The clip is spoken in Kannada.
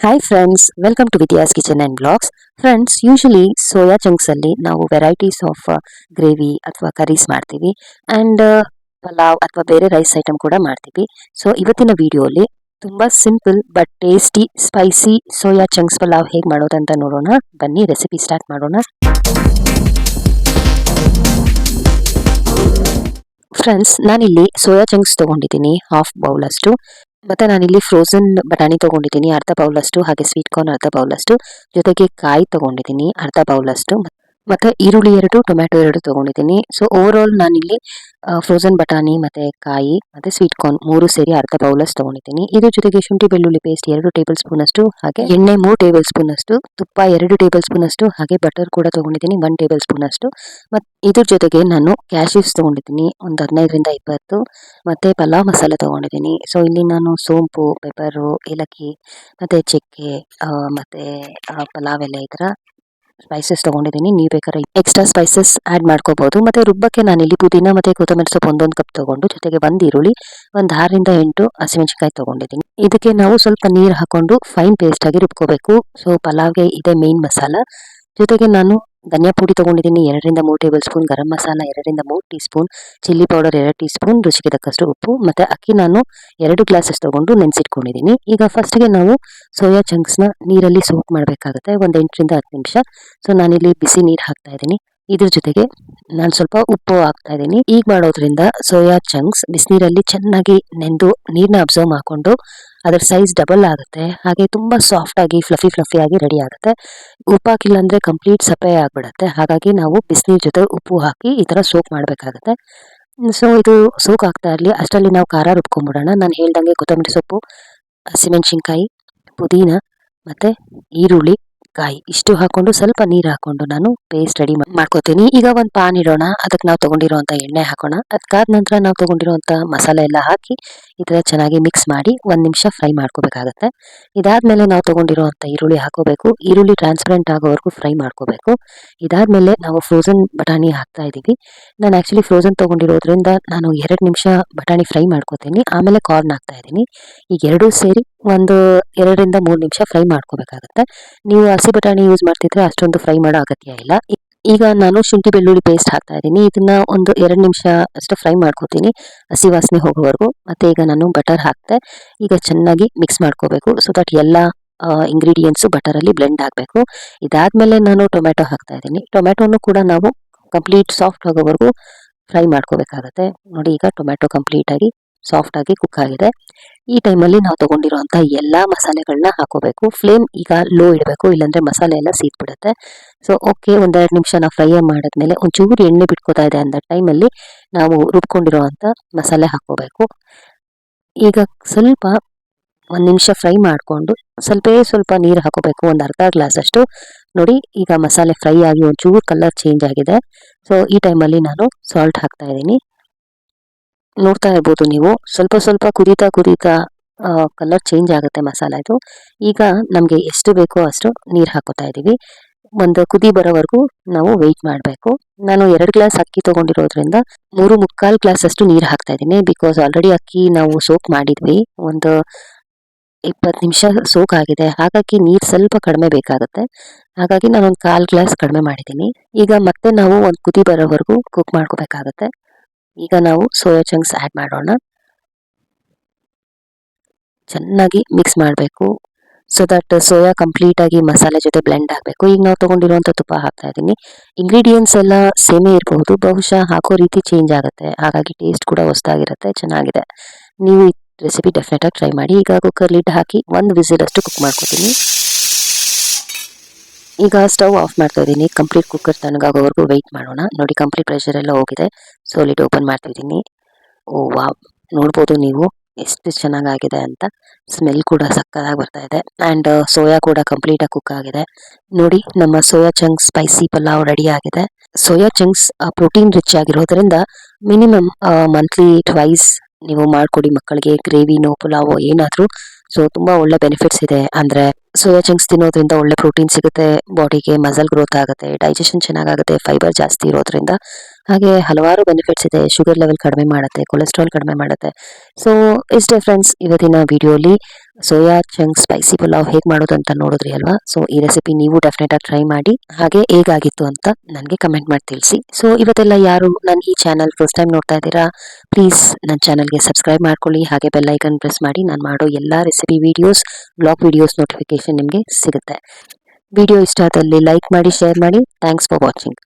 Hi friends welcome to Vidya's kitchen and blogs friends usually soya ಚಂಕ್ಸಲ್ಲಿ ನಾವು ವೆರೈಟೀಸ್ ಆಫ್ ಗ್ರೇವಿ ಅಥವಾ ಕರೀಸ್ ಮಾಡ್ತೀವಿ. ಆ್ಯಂಡ್ ಪಲಾವ್ ಅಥವಾ ಬೇರೆ ರೈಸ್ ಐಟಮ್ ಕೂಡ ಮಾಡ್ತೀವಿ. ಸೊ ಇವತ್ತಿನ ವಿಡಿಯೋಲಿ ತುಂಬ simple but tasty spicy soya chunks pulao ಹೇಗೆ ಮಾಡೋದಂತ ನೋಡೋಣ. ಬನ್ನಿ ರೆಸಿಪಿ ಸ್ಟಾರ್ಟ್ ಮಾಡೋಣ. ಫ್ರೆಂಡ್ಸ್ ನಾನಿಲ್ಲಿ ಸೋಯಾ ಚಂಕ್ಸ್ ತೊಗೊಂಡಿದ್ದೀನಿ ಹಾಫ್ ಬೌಲಷ್ಟು ಮತ್ತೆ ನಾನಿಲ್ಲಿ ಫ್ರೋಸನ್ ಬಟಾಣಿ ತೊಗೊಂಡಿದ್ದೀನಿ, ಅರ್ಧ ಬೌಲಷ್ಟು ಹಾಗೆ ಸ್ವೀಟ್ ಕಾರ್ನ್ ಅರ್ಧ ಬೌಲಷ್ಟು ಜೊತೆಗೆ ಕಾಯಿ ತಗೊಂಡಿದ್ದೀನಿ, ಅರ್ಧ ಬೌಲಷ್ಟು ಮತ್ತೆ ಈರುಳ್ಳಿ ಎರಡು, ಟೊಮ್ಯಾಟೊ ಎರಡು ತಗೊಂಡಿದ್ದೀನಿ. ಸೊ ಓವರ್ ಆಲ್ ನಾನಿಲ್ಲಿ ಫ್ರೋಝನ್ ಬಟಾಣಿ ಮತ್ತೆ ಕಾಯಿ ಮತ್ತೆ ಸ್ವೀಟ್ ಕಾರ್ನ್ ಮೂರು ಸೇರಿ ಅರ್ಧ ಬೌಲಸ್ ತೊಗೊಂಡಿದ್ದೀನಿ. ಇದ್ರ ಜೊತೆಗೆ ಶುಂಠಿ ಬೆಳ್ಳುಳ್ಳಿ ಪೇಸ್ಟ್ ಎರಡು ಟೇಬಲ್ ಸ್ಪೂನ್ ಅಷ್ಟು ಹಾಗೆ ಎಣ್ಣೆ ಮೂರು ಟೇಬಲ್ ಸ್ಪೂನ್ ಅಷ್ಟು ತುಪ್ಪ ಎರಡು ಟೇಬಲ್ ಸ್ಪೂನ್ ಅಷ್ಟು ಹಾಗೆ ಬಟರ್ ಕೂಡ ತಗೊಂಡಿದ್ದೀನಿ ಒನ್ ಟೇಬಲ್ ಸ್ಪೂನ್ ಅಷ್ಟು ಮತ್ತೆ ಇದ್ರ ಜೊತೆಗೆ ನಾನು ಕ್ಯಾಶಿಸ್ ತಗೊಂಡಿದ್ದೀನಿ, ಒಂದು ಹದಿನೈದರಿಂದ ಇಪ್ಪತ್ತು. ಮತ್ತೆ ಪಲಾವ್ ಮಸಾಲೆ ತಗೊಂಡಿದ್ದೀನಿ. ಸೊ ಇಲ್ಲಿ ನಾನು ಸೋಂಪು ಪೆಪ್ಪರು ಏಲಕ್ಕಿ, ಮತ್ತೆ ಚಕ್ಕೆ ಮತ್ತು ಪಲಾವ್ ಎಲೆ ಈ ಸ್ಪೈಸಸ್ ತಗೊಂಡಿದ್ದೀನಿ. ನೀವು ಬೇಕಾದ್ರೆ ಎಕ್ಸ್ಟ್ರಾ ಸ್ಪೈಸಸ್ ಆ್ಯಡ್ ಮಾಡ್ಕೋಬೋದು. ಮತ್ತೆ ರುಬ್ಬಕ್ಕೆ ನಾನು ಇಲ್ಲಿ ಪುದೀನ ಮತ್ತೆ ಕೊತ್ತಂಬರಿ ಸೊಪ್ಪು ಒಂದೊಂದು ಕಪ್ ತಗೊಂಡು, ಜೊತೆಗೆ ಒಂದು ಈರುಳ್ಳಿ, ಒಂದು ಆರರಿಂದ ಎಂಟು ಹಸಿಮೆಣಸಿನಕಾಯಿ ತಗೊಂಡಿದ್ದೀನಿ. ಇದಕ್ಕೆ ನಾವು ಸ್ವಲ್ಪ ನೀರು ಹಾಕೊಂಡು ಫೈನ್ ಪೇಸ್ಟ್ ಆಗಿ ರುಬ್ಕೋಬೇಕು. ಸೊ ಪಲಾವ್ಗೆ ಇದೆ ಮೇನ್ ಮಸಾಲ. ಜೊತೆಗೆ ನಾನು ಧನಿಯಾ ಪುಡಿ ತೊಗೊಂಡಿದ್ದೀನಿ, ಎರಡರಿಂದ ಮೂರು ಟೇಬಲ್ ಸ್ಪೂನ್, ಗರಂ ಮಸಾಲ ಎರಡರಿಂದ ಮೂರು ಟೀ ಸ್ಪೂನ್, ಚಿಲ್ಲಿ ಪೌಡರ್ ಎರಡು ಟೀ ಸ್ಪೂನ್, ರುಚಿಗೆ ತಕ್ಕಷ್ಟು ಉಪ್ಪು ಮತ್ತು ಅಕ್ಕಿ ನಾನು ಎರಡು ಗ್ಲಾಸಸ್ ತೊಗೊಂಡು ನೆನೆಸಿಟ್ಕೊಂಡಿದ್ದೀನಿ. ಈಗ ಫಸ್ಟ್ಗೆ ನಾವು ಸೋಯಾ ಚಂಕ್ಸ್ನ ನೀರಲ್ಲಿ ಸೋಕ್ ಮಾಡಬೇಕಾಗುತ್ತೆ, ಒಂದು ಎಂಟರಿಂದ ಹತ್ತು ನಿಮಿಷ. ಸೊ ನಾನಿಲ್ಲಿ ಬಿಸಿ ನೀರು ಹಾಕ್ತಾ ಇದ್ದೀನಿ. ಇದ್ರ ಜೊತೆಗೆ ನಾನು ಸ್ವಲ್ಪ ಉಪ್ಪು ಹಾಕ್ತಾ ಇದ್ದೀನಿ. ಈಗ ಮಾಡೋದ್ರಿಂದ ಸೋಯಾ ಚಂಕ್ಸ್ ಬಿಸಿನೀರಲ್ಲಿ ಚೆನ್ನಾಗಿ ನೆಂದು ನೀರನ್ನ ಅಬ್ಸರ್ವ್ ಮಾಡಿಕೊಂಡು ಅದರ ಸೈಜ್ ಡಬಲ್ ಆಗುತ್ತೆ. ಹಾಗೆ ತುಂಬಾ ಸಾಫ್ಟ್ ಆಗಿ ಫ್ಲಫಿ ಫ್ಲಫಿ ಆಗಿ ರೆಡಿ ಆಗುತ್ತೆ. ಉಪ್ಪು ಹಾಕಿಲ್ಲ ಅಂದ್ರೆ ಕಂಪ್ಲೀಟ್ ಸಪ್ಪೆ ಆಗಿಬಿಡುತ್ತೆ. ಹಾಗಾಗಿ ನಾವು ಬಿಸಿನೀರ್ ಜೊತೆ ಉಪ್ಪು ಹಾಕಿ ಈ ತರ ಸೋಕ್ ಮಾಡಬೇಕಾಗುತ್ತೆ. ಸೊ ಇದು ಸೋಕ್ ಆಗ್ತಾ ಇರಲಿ. ಅಷ್ಟರಲ್ಲಿ ನಾವು ಖಾರ ರುಬ್ಕೊಂಡ್ಬಿಡೋಣ ನಾನು ಹೇಳ್ದಂಗೆ ಕೊತ್ತಂಬರಿ ಸೊಪ್ಪು, ಹಸಿಮೆಣಸಿನ್ಕಾಯಿ, ಪುದೀನ ಮತ್ತೆ ಈರುಳ್ಳಿ. ಕಾಯಿ. ಇಷ್ಟು ಹಾಕೊಂಡು ಸ್ವಲ್ಪ ನೀರು ಹಾಕೊಂಡು ನಾನು ಪೇಸ್ಟ್ ರೆಡಿ ಮಾಡ್ಕೋತೀನಿ. ಈಗ ಒಂದು ಪಾನ್ ಇಡೋಣ. ಅದಕ್ಕೆ ನಾವು ತಗೊಂಡಿರುವಂತ ಎಣ್ಣೆ ಹಾಕೋಣ. ಅದಕ್ಕಾದ ನಂತರ ನಾವು ತಗೊಂಡಿರುವಂತ ಮಸಾಲೆ ಎಲ್ಲ ಹಾಕಿ ಈ ಥರ ಚೆನ್ನಾಗಿ ಮಿಕ್ಸ್ ಮಾಡಿ ಒಂದು ನಿಮಿಷ ಫ್ರೈ ಮಾಡ್ಕೋಬೇಕಾಗತ್ತೆ. ಇದಾದ್ಮೇಲೆ ನಾವು ತಗೊಂಡಿರುವಂತ ಈರುಳ್ಳಿ ಹಾಕೋಬೇಕು. ಈರುಳ್ಳಿ ಟ್ರಾನ್ಸ್ಪರೆಂಟ್ ಆಗೋವರೆಗೂ ಫ್ರೈ ಮಾಡ್ಕೋಬೇಕು. ಇದಾದ್ಮೇಲೆ ನಾವು ಫ್ರೋಸನ್ ಬಟಾಣಿ ಹಾಕ್ತಾ ಇದ್ದೀವಿ ನಾನು ಆಕ್ಚುಲಿ ಫ್ರೋಸನ್ ತಗೊಂಡಿರೋದ್ರಿಂದ ನಾನು ಎರಡು ನಿಮಿಷ ಬಟಾಣಿ ಫ್ರೈ ಮಾಡ್ಕೋತೀನಿ. ಆಮೇಲೆ ಕಾರ್ನ್ ಹಾಕ್ತಾ ಇದ್ದೀನಿ ಈಗ ಎರಡೂ ಸೇರಿ ಒಂದು ಎರಡರಿಂದ ಮೂರು ನಿಮಿಷ ಫ್ರೈ ಮಾಡ್ಕೋಬೇಕಾಗತ್ತೆ. ನೀವು ಹಸಿ ಬಟಾಣಿ ಯೂಸ್ ಮಾಡ್ತಿದ್ರೆ ಅಷ್ಟೊಂದು ಫ್ರೈ ಮಾಡೋ ಅಗತ್ಯ ಇಲ್ಲ. ಈಗ ನಾನು ಶುಂಠಿ ಬೆಳ್ಳುಳ್ಳಿ ಪೇಸ್ಟ್ ಹಾಕ್ತಾ ಇದ್ದೀನಿ. ಇದನ್ನ ಒಂದು ಎರಡು ನಿಮಿಷ ಅಷ್ಟು ಫ್ರೈ ಮಾಡ್ಕೋತೀನಿ. ಹಸಿ ವಾಸನೆ ಹೋಗೋವರೆಗೂ. ಮತ್ತೆ ಈಗ ನಾನು ಬಟರ್ ಹಾಕ್ತೆ. ಈಗ ಚೆನ್ನಾಗಿ ಮಿಕ್ಸ್ ಮಾಡ್ಕೋಬೇಕು. ಸೊ ದಟ್ ಎಲ್ಲ ಇಂಗ್ರೀಡಿಯೆಂಟ್ಸು ಬಟರಲ್ಲಿ ಬ್ಲೆಂಡ್ ಆಗಬೇಕು. ಇದಾದ್ಮೇಲೆ ನಾನು ಟೊಮೆಟೊ ಹಾಕ್ತಾ ಇದ್ದೀನಿ. ಟೊಮೆಟೊನು ಕೂಡ ನಾವು ಕಂಪ್ಲೀಟ್ ಸಾಫ್ಟ್ ಆಗೋವರೆಗೂ ಫ್ರೈ ಮಾಡ್ಕೋಬೇಕಾಗತ್ತೆ. ನೋಡಿ ಈಗ ಟೊಮೆಟೊ ಕಂಪ್ಲೀಟ್ ಆಗಿ ಸಾಫ್ಟ್ ಆಗಿ ಕುಕ್ ಆಗಿದೆ. ಈ ಟೈಮಲ್ಲಿ ನಾವು ತಗೊಂಡಿರುವಂತ ಎಲ್ಲ ಮಸಾಲೆಗಳನ್ನ ಹಾಕೋಬೇಕು. ಫ್ಲೇಮ್ ಈಗ ಲೋ ಇಡಬೇಕು, ಇಲ್ಲಾಂದ್ರೆ ಮಸಾಲೆ ಎಲ್ಲ ಸೀದ್ಬಿಡುತ್ತೆ ಸೊ ಓಕೆ ಒಂದೆರಡು ನಿಮಿಷ ನಾವು ಫ್ರೈ ಮಾಡಿದ್ಮೇಲೆ ಒಂಚೂರು ಎಣ್ಣೆ ಬಿಟ್ಕೋತಾ ಇದೆ ಅಂತ ಟೈಮಲ್ಲಿ ನಾವು ರುಬ್ಕೊಂಡಿರುವಂಥ ಮಸಾಲೆ ಹಾಕೋಬೇಕು. ಈಗ ಸ್ವಲ್ಪ ಒಂದು ನಿಮಿಷ ಫ್ರೈ ಮಾಡಿಕೊಂಡು ಸ್ವಲ್ಪೇ ಸ್ವಲ್ಪ ನೀರು ಹಾಕೋಬೇಕು, ಒಂದು ಅರ್ಧ ಗ್ಲಾಸ್ ಅಷ್ಟು ನೋಡಿ, ಈಗ ಮಸಾಲೆ ಫ್ರೈ ಆಗಿ ಒಂಚೂರು ಕಲರ್ ಚೇಂಜ್ ಆಗಿದೆ. ಸೊ ಈ ಟೈಮಲ್ಲಿ ನಾನು ಸಾಲ್ಟ್ ಹಾಕ್ತಾ ಇದ್ದೀನಿ. ನೋಡ್ತಾ ಇರ್ಬೋದು ನೀವು. ಸ್ವಲ್ಪ ಸ್ವಲ್ಪ ಕುದೀತಾ ಕುದೀತಾ ಕಲರ್ ಚೇಂಜ್ ಆಗುತ್ತೆ ಮಸಾಲೆದು ಈಗ ನಮಗೆ ಎಷ್ಟು ಬೇಕೋ ಅಷ್ಟು ನೀರು ಹಾಕೋತಾ ಇದ್ದೀವಿ ಒಂದು ಕುದಿ ಬರೋವರೆಗೂ ನಾವು ವೆಯ್ಟ್ ಮಾಡಬೇಕು. ನಾನು ಎರಡು ಗ್ಲಾಸ್ ಅಕ್ಕಿ ತೊಗೊಂಡಿರೋದ್ರಿಂದ ಮೂರು ಮುಕ್ಕಾಲು ಗ್ಲಾಸ್ ಅಷ್ಟು ನೀರು ಹಾಕ್ತಾ ಇದ್ದೀನಿ. ಬಿಕಾಸ್ ಆಲ್ರೆಡಿ ಅಕ್ಕಿ ನಾವು ಸೋಕ್ ಮಾಡಿದ್ವಿ. ಒಂದು ಇಪ್ಪತ್ತು ನಿಮಿಷ ಸೋಕ್ ಆಗಿದೆ. ಹಾಗಾಗಿ ನೀರು ಸ್ವಲ್ಪ ಕಡಿಮೆ ಬೇಕಾಗುತ್ತೆ. ಹಾಗಾಗಿ ನಾನು ಒಂದು ಕಾಲು ಗ್ಲಾಸ್ ಕಡಿಮೆ ಮಾಡಿದ್ದೀನಿ. ಈಗ ಮತ್ತೆ ನಾವು ಒಂದು ಕುದಿ ಬರೋವರೆಗೂ ಕುಕ್ ಮಾಡ್ಕೋಬೇಕಾಗತ್ತೆ. ಈಗ ನಾವು ಸೋಯಾ ಚಂಕ್ಸ್ ಆ್ಯಡ್ ಮಾಡೋಣ. ಚೆನ್ನಾಗಿ ಮಿಕ್ಸ್ ಮಾಡಬೇಕು. ಸೊ ದಟ್ ಸೋಯಾ ಕಂಪ್ಲೀಟ್ ಆಗಿ ಮಸಾಲೆ ಜೊತೆ ಬ್ಲೆಂಡ್ ಆಗಬೇಕು. ಈಗ ನಾವು ತೊಗೊಂಡಿರುವಂಥ ತುಪ್ಪ ಹಾಕ್ತಾ ಇದ್ದೀನಿ. ಇಂಗ್ರೀಡಿಯೆಂಟ್ಸ್ ಎಲ್ಲ ಸೇಮೇ ಇರಬಹುದು ಬಹುಶಃ ಹಾಕೋ ರೀತಿ ಚೇಂಜ್ ಆಗುತ್ತೆ. ಹಾಗಾಗಿ ಟೇಸ್ಟ್ ಕೂಡ ಹೊಸದಾಗಿರುತ್ತೆ, ಚೆನ್ನಾಗಿದೆ. ನೀವು ಈ ರೆಸಿಪಿ ಡೆಫಿನೆಟ್ ಆಗಿ ಟ್ರೈ ಮಾಡಿ. ಈಗ ಕುಕ್ಕರ್ ಲಿಡ್ ಹಾಕಿ ಒಂದು ವಿಸಿಲ್ ಅಷ್ಟು ಕುಕ್ ಮಾಡ್ಕೊತೀನಿ. ಈಗ ಸ್ಟವ್ ಆಫ್ ಮಾಡ್ತಾ ಇದ್ದೀನಿ. ಕಂಪ್ಲೀಟ್ ಕುಕ್ಕರ್ ತಣ್ಣಗಾಗೋವರೆಗೂ ವೆಯ್ಟ್ ಮಾಡೋಣ. ನೋಡಿ ಕಂಪ್ಲೀಟ್ ಪ್ರೆಷರ್ ಎಲ್ಲ ಹೋಗಿದೆ. ಸೊ ಲಿಡ್ ಓಪನ್ ಮಾಡ್ತಾ ಇದ್ದೀನಿ. ಓ ವಾ ನೋಡ್ಬೋದು ನೀವು ಎಷ್ಟು ಚೆನ್ನಾಗಾಗಿದೆ ಅಂತ. ಸ್ಮೆಲ್ ಕೂಡ ಸಕ್ಕತ್ತಾಗಿ ಬರ್ತಾ ಇದೆ. ಆ್ಯಂಡ್ ಸೋಯಾ ಕೂಡ ಕಂಪ್ಲೀಟಾಗಿ ಕುಕ್ ಆಗಿದೆ. ನೋಡಿ, ನಮ್ಮ soya chunks spicy pulao ready ಆಗಿದೆ. ಸೋಯಾ ಚಂಕ್ಸ್ ಪ್ರೋಟೀನ್ ರಿಚ್ ಆಗಿರೋದ್ರಿಂದ ಮಿನಿಮಮ್ ಮಂತ್ಲಿ ಟ್ವೈಸ್ ನೀವು ಮಾಡಿಕೊಡಿ ಮಕ್ಕಳಿಗೆ. ಗ್ರೇವಿನೋ ಪುಲಾವೋ ಏನಾದರೂ. ಸೊ ತುಂಬ ಒಳ್ಳೆ ಬೆನಿಫಿಟ್ಸ್ ಇದೆ. ಅಂದ್ರೆ ಸೋಯಾ ಚಂಕ್ಸ್ ತಿನ್ನೋದ್ರಿಂದ ಒಳ್ಳೆ ಪ್ರೋಟೀನ್ ಸಿಗುತ್ತೆ ಬಾಡಿಗೆ ಮಸಲ್ ಗ್ರೋತ್ ಆಗುತ್ತೆ ಡೈಜೆಷನ್ ಚೆನ್ನಾಗಾಗುತ್ತೆ ಫೈಬರ್ ಜಾಸ್ತಿ ಇರೋದ್ರಿಂದ. ಹಾಗೆ ಹಲವಾರು ಬೆನಿಫಿಟ್ಸ್ ಇದೆ. ಶುಗರ್ ಲೆವೆಲ್ ಕಡಿಮೆ ಮಾಡುತ್ತೆ ಕೊಲೆಸ್ಟ್ರಾಲ್ ಕಡಿಮೆ ಮಾಡುತ್ತೆ. ಸೊ ಇಷ್ಟೇ ಫ್ರೆಂಡ್ಸ್ ಇವತ್ತಿನ ವಿಡಿಯೋಲಿ ಸೋಯಾ ಚಂಕ್ ಸ್ಪೈಸಿ ಪುಲಾವ್ ಹೇಗೆ ಮಾಡೋದು ಅಂತ ನೋಡಿದ್ರಿ ಅಲ್ವಾ? ಸೊ ಈ ರೆಸಿಪಿ ನೀವು ಡೆಫಿನೆಟ್ ಆಗಿ ಟ್ರೈ ಮಾಡಿ, ಹಾಗೆ ಹೇಗಾಗಿತ್ತು ಅಂತ ನನಗೆ ಕಮೆಂಟ್ ಮಾಡಿ ತಿಳಿಸಿ. ಸೊ ಇವತ್ತೆಲ್ಲ ಯಾರು ನನ್ನ ಈ ಚಾನಲ್ ಫಸ್ಟ್ ಟೈಮ್ ನೋಡ್ತಾ ಇದ್ದೀರಾ ಪ್ಲೀಸ್ ನನ್ನ ಚಾನಲ್ಗೆ ಸಬ್ಸ್ಕ್ರೈಬ್ ಮಾಡ್ಕೊಳ್ಳಿ. ಹಾಗೆ ಬೆಲ್ ಐಕನ್ ಪ್ರೆಸ್ ಮಾಡಿ, ನಾನು ಮಾಡೋ ಎಲ್ಲ recipe videos vlog videos notification ನಿಮಗೆ ಸಿಗುತ್ತೆ. ವಿಡಿಯೋ ಇಷ್ಟ ಆದಲ್ಲಿ ಲೈಕ್ ಮಾಡಿ ಶೇರ್ ಮಾಡಿ. Thanks for watching